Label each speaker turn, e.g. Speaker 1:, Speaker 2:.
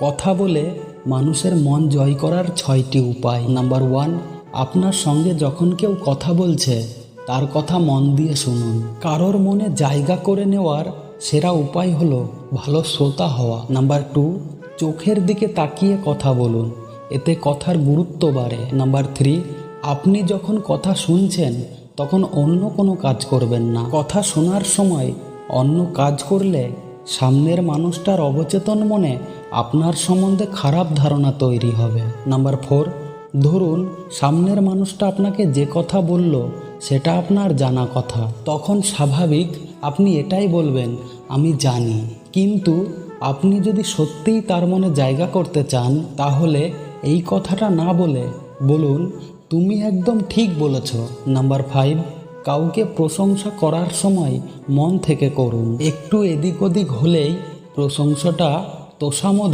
Speaker 1: কথা বলে মানুষের মন জয় করার ছয়টি উপায়। নাম্বার ওয়ান আপনার সঙ্গে যখন কেউ কথা বলছে, তার কথা মন দিয়ে শুনুন। কারোর মনে জায়গা করে নেওয়ার সেরা উপায় হলো ভালো শ্রোতা হওয়া। নাম্বার টু চোখের দিকে তাকিয়ে কথা বলুন, এতে কথার গুরুত্ব বাড়ে। নাম্বার থ্রি আপনি যখন কথা শুনছেন, তখন অন্য কোনো কাজ করবেন না। কথা শোনার সময় অন্য কাজ করলে সামনের মানুষটার অবচেতন মনে আপনার সম্বন্ধে খারাপ ধারণা তৈরি হবে। নাম্বার ফোর, ধরুন সামনের মানুষটা আপনাকে যে কথা বলল, সেটা আপনার জানা কথা। তখন স্বাভাবিক আপনি এটাই বলবেন, আমি জানি। কিন্তু আপনি যদি সত্যিই তার মনে জায়গা করতে চান, তাহলে এই কথাটা না বলে বলুন, তুমি একদম ঠিক বলেছ। নাম্বার ফাইভ কাউকে প্রশংসা করার সময় মন থেকে করুন। একটু এদিক ওদিক হলেই প্রশংসাটা তোষামোদ